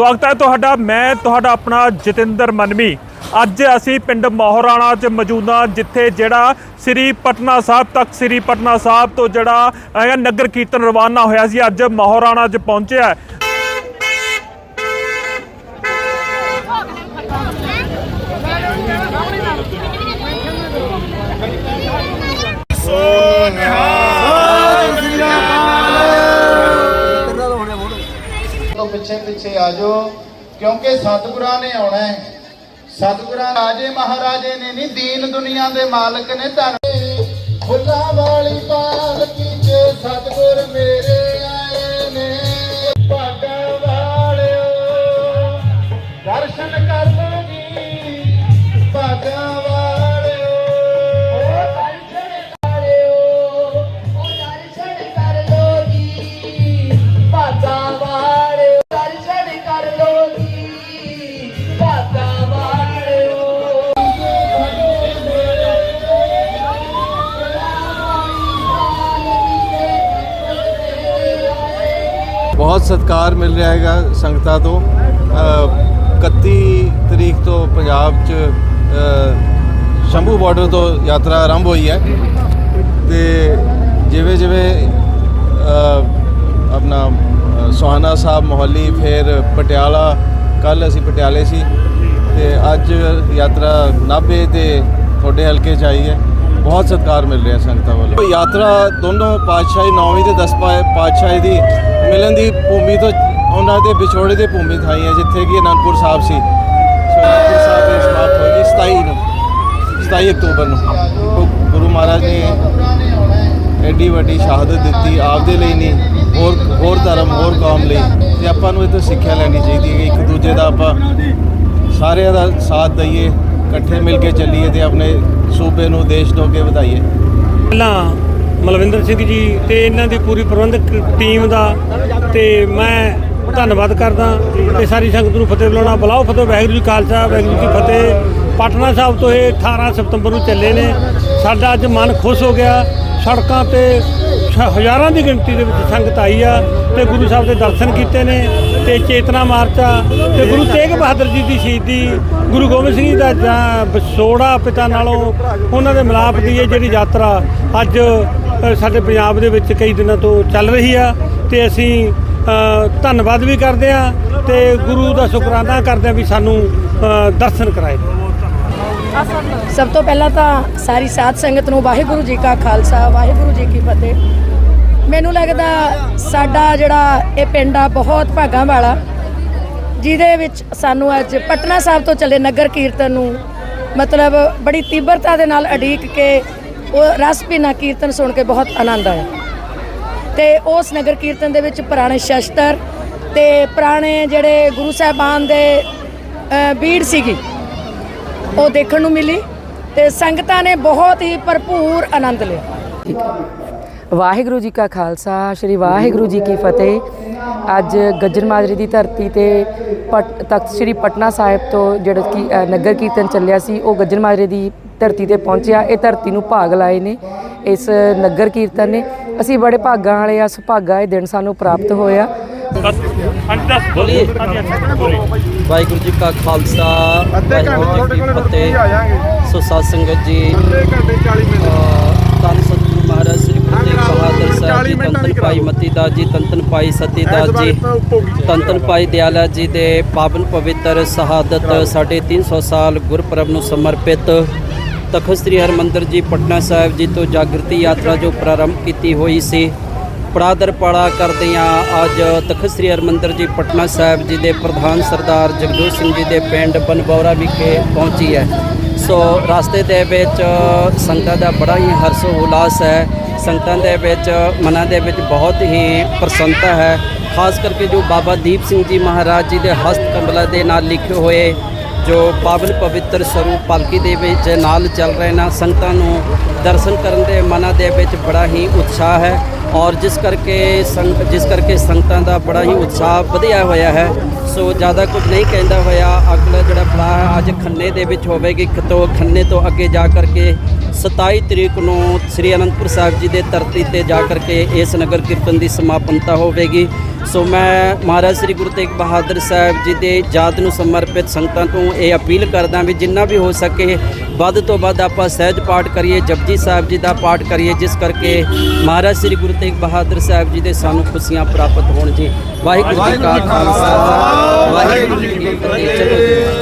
ਸਵਾਗਤ ਹੈ ਤੁਹਾਡਾ, ਮੈਂ ਤੁਹਾਡਾ ਆਪਣਾ ਜਤਿੰਦਰ ਮਨਮੀ। ਅੱਜ ਅਸੀਂ ਪਿੰਡ ਮੋਹਰਾਣਾ 'ਚ ਮੌਜੂਦ ਹਾਂ, ਜਿੱਥੇ ਜਿਹੜਾ ਸ੍ਰੀ ਪਟਨਾ ਸਾਹਿਬ ਤੱਕ, ਸ੍ਰੀ ਪਟਨਾ ਸਾਹਿਬ ਤੋਂ ਜਿਹੜਾ ਹੈਗਾ ਨਗਰ ਕੀਰਤਨ ਰਵਾਨਾ ਹੋਇਆ ਸੀ, ਅੱਜ ਮੋਹਰਾਣਾ 'ਚ ਪਹੁੰਚਿਆ ਤੋਂ ਪਿੱਛੇ ਪਿੱਛੇ ਆ ਜਾਓ, ਕਿਉਂਕਿ ਸਤਿਗੁਰਾਂ ਨੇ ਆਉਣਾ ਹੈ। ਸਤਿਗੁਰਾਂ ਰਾਜੇ ਮਹਾਰਾਜੇ ਨੇ ਨਹੀਂ ਦੀਨ ਦੁਨੀਆ ਦੇ ਮਾਲਕ ਨੇ ਧਨ ਫੁੱਲਾਂ ਵਾਲੀ ਪਾਲਕੀ 'ਚ ਸਤਿਗੁਰ ਮੇਰੇ ਬਹੁਤ ਸਤਿਕਾਰ ਮਿਲ ਰਿਹਾ ਹੈਗਾ ਸੰਗਤਾਂ ਤੋਂ। ਅ, 31 ਤਰੀਕ ਤੋਂ ਪੰਜਾਬ 'ਚ ਸ਼ੰਭੂ ਬਾਰਡਰ ਤੋਂ ਯਾਤਰਾ ਆਰੰਭ ਹੋਈ ਹੈ। ਤੇ ਜਿਵੇਂ ਜਿਵੇਂ ਆਪਣਾ ਅ, ਸਾਹਿਬ ਮੋਹਾਲੀ ਫਿਰ ਪਟਿਆਲਾ ਕੱਲ ਅਸੀਂ ਪਟਿਆਲੇ ਸੀ। ਤੇ ਅੱਜ ਯਾਤਰਾ ਨਾਭੇ ਤੇ ਤੁਹਾਡੇ ਹਲਕੇ 'ਚ ਆਈ ਹੈ। ਬਹੁਤ ਸਤਿਕਾਰ ਮਿਲ ਰਿਹਾ ਸੰਗਤਾਂ ਵੱਲੋਂ। ਯਾਤਰਾ ਦੋਨੋਂ ਪਾਤਸ਼ਾਹੀ ਨੌਵੀਂ ਤੇ 10 ਪਾਤਸ਼ਾਹੀ ਦੀ ਮਿਲਣ ਦੀ ਭੂਮੀ ਤੋਂ ਉਹਨਾਂ ਦੇ ਵਿਛੋੜੇ ਦੀ ਭੂਮੀ ਥਾਈ ਹੈ, ਜਿੱਥੇ ਕਿ ਅਨੰਦਪੁਰ ਸਾਹਿਬ ਸੀ। ਸੋ ਅਨੰਦਪੁਰ ਸਾਹਿਬ ਦੀ ਸਮਾਪਤ ਹੋਏਗੀ 27 ਨੂੰ 27 ਅਕਤੂਬਰ ਨੂੰ। ਗੁਰੂ ਮਹਾਰਾਜ ਨੇ ਐਡੀ ਵੱਡੀ ਸ਼ਹਾਦਤ ਦਿੱਤੀ, ਆਪਦੇ ਲਈ ਨਹੀਂ, ਹੋਰ ਹੋਰ ਧਰਮ, ਹੋਰ ਕੌਮ ਲਈ। ਤੇ ਆਪਾਂ ਨੂੰ ਇਹ ਤੋਂ ਸਿੱਖਿਆ ਲੈਣੀ ਚਾਹੀਦੀ ਹੈ ਕਿ ਇੱਕ ਦੂਜੇ ਦਾ ਆਪਾਂ ਸਾਰਿਆਂ ਦਾ ਸਾਥ ਦਈਏ, ਇਕੱਠੇ ਮਿਲ ਕੇ ਚੱਲੀਏ ਤੇ ਆਪਣੇ ਸੂਬੇ ਨੂੰ, ਦੇਸ਼ ਨੂੰ ਅੱਗੇ ਵਧਾਈਏ। ਪਹਿਲਾਂ ਮਲਵਿੰਦਰ ਸਿੰਘ ਜੀ ਤੇ ਇਹਨਾਂ ਦੀ ਪੂਰੀ ਪ੍ਰਬੰਧਕ ਟੀਮ ਦਾ ਤੇ ਮੈਂ ਧੰਨਵਾਦ ਕਰਦਾ ਤੇ ਸਾਰੀ ਸੰਗਤ ਨੂੰ ਫਤਿਹ ਬੁਲਾਉਣਾ। ਬੁਲਾਓ ਫਤਿਹ, ਵਾਹਿਗੁਰੂ ਜੀ ਖਾਲਸਾ, ਵਾਹਿਗੁਰੂ ਜੀ ਫਤਿਹ। ਪਟਨਾ ਸਾਹਿਬ ਤੋਂ ਇਹ 18 ਸਤੰਬਰ ਨੂੰ ਚੱਲੇ ਨੇ। ਸਾਡਾ ਅੱਜ ਮਨ ਖੁਸ਼ ਹੋ ਗਿਆ। ਸੜਕਾਂ ਤੇ ਸ਼- ਹਜ਼ਾਰਾਂ ਦੀ ਗਿਣਤੀ ਦੇ ਵਿੱਚ ਸੰਗਤ ਆਈ ਆ ਤੇ ਗੁਰੂ ਸਾਹਿਬ ਦੇ ਦਰਸ਼ਨ ਕੀਤੇ ਨੇ ਤੇ ਚੇਤਨਾ ਮਾਰਚਾ ਤੇ ਗੁਰੂ ਤੇਗ ਬਹਾਦਰ ਜੀ ਦੀ ਸ਼ਹੀਦੀ, ਗੁਰੂ ਗੋਬਿੰਦ ਸਿੰਘ ਜੀ ਦਾ ਜਾਂ ਵਿਛੋੜਾ ਪਿਤਾ ਨਾਲੋਂ ਉਹਨਾਂ ਦੇ ਮਿਲਾਪ ਦੀ ਇਹ ਜਿਹੜੀ ਯਾਤਰਾ ਅੱਜ ਸਾਡੇ ਪੰਜਾਬ ਦੇ ਵਿੱਚ ਕਈ ਦਿਨਾਂ ਤੋਂ ਚੱਲ ਰਹੀ ਆ ਤੇ ਅਸੀਂ ਧੰਨਵਾਦ ਵੀ ਕਰਦੇ ਆ ਤੇ ਗੁਰੂ ਦਾ ਸ਼ੁਕਰਾਨਾ ਕਰਦੇ ਆ ਵੀ ਸਾਨੂੰ ਦਰਸ਼ਨ ਕਰਾਏ। ਸਭ ਤੋਂ ਪਹਿਲਾਂ ਤਾਂ ਸਾਰੀ ਸਾਧ ਸੰਗਤ ਨੂੰ ਵਾਹਿਗੁਰੂ ਜੀ ਕਾ ਖਾਲਸਾ, ਵਾਹਿਗੁਰੂ ਜੀ ਕੀ ਫਤਿਹ। ਮੈਨੂੰ ਲੱਗਦਾ ਸਾਡਾ ਜਿਹੜਾ ਇਹ ਪਿੰਡ ਆ ਬਹੁਤ ਭਾਗਾਂ ਵਾਲਾ, ਜਿਹਦੇ ਵਿੱਚ ਸਾਨੂੰ ਅੱਜ ਪਟਨਾ ਸਾਹਿਬ ਤੋਂ ਚੱਲੇ ਨਗਰ ਕੀਰਤਨ ਨੂੰ ਮਤਲਬ ਬੜੀ ਤੀਬਰਤਾ ਦੇ ਨਾਲ ਅਡੀਕ ਕੇ ਉਹ ਰਸ ਭਿੰਨਾ ਕੀਰਤਨ ਸੁਣ ਕੇ ਬਹੁਤ ਆਨੰਦ ਆਇਆ। ਤੇ ਉਸ ਨਗਰ ਕੀਰਤਨ ਦੇ ਵਿੱਚ ਪੁਰਾਣੇ ਸ਼ਸਤਰ ਤੇ ਪੁਰਾਣੇ ਜਿਹੜੇ ਗੁਰੂ ਸਾਹਿਬਾਨ ਦੇ ਬੀੜ ਸੀਗੀ, ਉਹ ਦੇਖਣ ਨੂੰ ਮਿਲੀ ਤੇ ਸੰਗਤਾਂ ਨੇ ਬਹੁਤ ਹੀ ਭਰਪੂਰ ਆਨੰਦ ਲਿਆ। ਵਾਹਿਗੁਰੂ ਜੀ ਕਾ ਖਾਲਸਾ, ਸ੍ਰੀ ਵਾਹਿਗੁਰੂ ਜੀ ਕੀ ਫਤਿਹ। ਅੱਜ ਗੱਜਰ ਮਾਜਰੇ ਦੀ ਧਰਤੀ ਤੇ ਪਟ- ਤਖਤ ਸ੍ਰੀ ਪਟਨਾ ਸਾਹਿਬ ਤੋਂ ਜਿਹੜਾ ਕਿ ਨਗਰ ਕੀਰਤਨ ਚੱਲਿਆ ਸੀ, ਉਹ ਗੱਜਰ ਮਾਜਰੇ ਦੀ ਧਰਤੀ ਤੇ ਪਹੁੰਚਿਆ। ਇਹ ਧਰਤੀ ਨੂੰ ਭਾਗ ਲਾਏ ਨੇ ਇਸ ਨਗਰ ਕੀਰਤਨ ਨੇ। ਅਸੀਂ ਬੜੇ ਭਾਗਾਂ ਵਾਲੇ ਆ ਸੁਭਾਗਾ ਇਹ ਦਿਨ ਸਾਨੂੰ ਪ੍ਰਾਪਤ ਹੋਇਆ। ਬੋਲੀਏ। ਵਾਹਿਗੁਰੂ ਜੀ ਕਾ ਖਾਲਸਾ ਵਾਹਿਗੁਰੂ ਜੀ ਕੀ ਫਤਿਹ। ਸੋ ਸਾਧ ਸੰਗਤ ਜੀ ਧੰਨ ਸਤਿਗੁਰੂ ਮਹਾਰਾਜ ਸ੍ਰੀ ਗੁਰੂ ਤੇਗ ਬਹਾਦਰ ਸਾਹਿਬ ਜੀ ਧੰਨ ਧੰਨ ਭਾਈ ਮਤੀ ਦਾਸ ਜੀ ਧੰਨ ਧੰਨ ਭਾਈ ਸਤੀ ਦਾਸ ਜੀ ਧੰਨ ਭਾਈ ਦਿਆਲਾ ਜੀ ਦੇ ਪਾਵਨ ਪਵਿੱਤਰ ਸ਼ਹਾਦਤ ਸਾਡੇ 300 ਸਾਲ ਗੁਰਪੁਰਬ ਨੂੰ ਸਮਰਪਿਤ। ਤਖਤ ਸ੍ਰੀ ਹਰਿਮੰਦਰ ਜੀ ਪਟਨਾ ਸਾਹਿਬ ਜੀ ਤੋਂ ਜਾਗਰਤੀ ਯਾਤਰਾ ਜੋ ਪ੍ਰਾਰੰਭ ਕੀਤੀ ਹੋਈ ਸੀ ਪੜਾਦਰ ਪੜਾ ਕਰਦਿਆਂ ਅੱਜ ਤਖਤ ਸ੍ਰੀ ਹਰਿਮੰਦਰ ਜੀ ਪਟਨਾ ਸਾਹਿਬ ਜੀ ਦੇ ਪ੍ਰਧਾਨ ਸਰਦਾਰ ਜਗਦੂਤ ਸਿੰਘ ਜੀ ਦੇ ਪਿੰਡ ਬਨਬੌਰਾ ਵਿਖੇ ਪਹੁੰਚੀ ਹੈ। ਸੋ ਰਸਤੇ ਦੇ ਵਿੱਚ ਸੰਗਤਾਂ ਦਾ ਬੜਾ ਹੀ ਹਰਸ਼ ਉਲਾਸ ਹੈ। ਸੰਗਤਾਂ ਦੇ ਵਿੱਚ ਮਨਾਂ ਦੇ ਵਿੱਚ ਬਹੁਤ ਹੀ ਪ੍ਰਸੰਨਤਾ ਹੈ। ਖਾਸ ਕਰਕੇ ਜੋ ਬਾਬਾ ਦੀਪ ਸਿੰਘ ਜੀ ਮਹਾਰਾਜ ਜੀ ਦੇ ਹਸਤ ਕਮਲਾ ਦੇ ਨਾਲ ਲਿਖੇ ਹੋਏ ਜੋ ਪਾਵਨ ਪਵਿੱਤਰ ਸਰੂਪ ਪਾਲਕੀ ਦੇ ਵਿੱਚ ਨਾਲ ਚੱਲ ਰਹੇ ਨਾ, ਸੰਗਤਾਂ ਨੂੰ ਦਰਸ਼ਨ ਕਰਨ ਦੇ ਮਨਾਂ ਦੇ ਵਿੱਚ ਬੜਾ ਹੀ ਉਤਸ਼ਾਹ ਹੈ ਔਰ ਜਿਸ ਕਰਕੇ ਸੰਗ, ਜਿਸ ਕਰਕੇ ਸੰਗਤਾਂ ਦਾ ਬੜਾ ਹੀ ਉਤਸ਼ਾਹ ਵਧਿਆ ਹੋਇਆ ਹੈ। ਸੋ ਜ਼ਿਆਦਾ ਕੁਝ ਨਹੀਂ ਕਹਿੰਦਾ ਹੋਇਆ, ਅਗਲਾ ਜਿਹੜਾ ਪੜਾਅ ਅੱਜ ਖੰਨੇ ਦੇ ਵਿੱਚ ਹੋਵੇਗੀ ਤੋਂ ਖੰਨੇ ਤੋਂ ਅੱਗੇ ਜਾ ਕਰਕੇ 27 ਤਰੀਕ ਨੂੰ ਸ੍ਰੀ ਅਨੰਦਪੁਰ ਸਾਹਿਬ ਜੀ ਦੇ ਧਰਤੀ ਤੇ ਜਾ ਕਰਕੇ ਇਸ ਨਗਰ ਕੀਰਤਨ ਦੀ ਸਮਾਪਨਤਾ ਹੋਵੇਗੀ। ਸੋ ਮੈਂ ਮਹਾਰਾਜ ਸ੍ਰੀ ਗੁਰੂ ਤੇਗ ਬਹਾਦਰ ਸਾਹਿਬ ਜੀ ਦੇ ਯਾਦ ਨੂੰ ਸਮਰਪਿਤ ਸੰਗਤਾਂ ਤੋਂ ਇਹ ਅਪੀਲ ਕਰਦਾ ਵੀ ਜਿੰਨਾ ਵੀ ਹੋ ਸਕੇ ਵੱਧ ਤੋਂ ਵੱਧ ਆਪਾਂ ਸਹਿਜ ਪਾਠ ਕਰੀਏ, ਜਪਜੀ ਸਾਹਿਬ ਜੀ ਦਾ ਪਾਠ ਕਰੀਏ, ਜਿਸ ਕਰਕੇ ਮਹਾਰਾਜ ਸ੍ਰੀ ਗੁਰੂ ਤੇਗ ਬਹਾਦਰ ਸਾਹਿਬ ਜੀ ਦੇ ਸਾਨੂੰ ਖੁਸ਼ੀਆਂ ਪ੍ਰਾਪਤ ਹੋਣ ਜੀ। ਵਾਹਿਗੁਰੂ ਜੀ ਕਾ ਖਾਲਸਾ, ਵਾਹਿਗੁਰੂ ਜੀ ਕੀ ਫਤਿਹ। ਜੀ।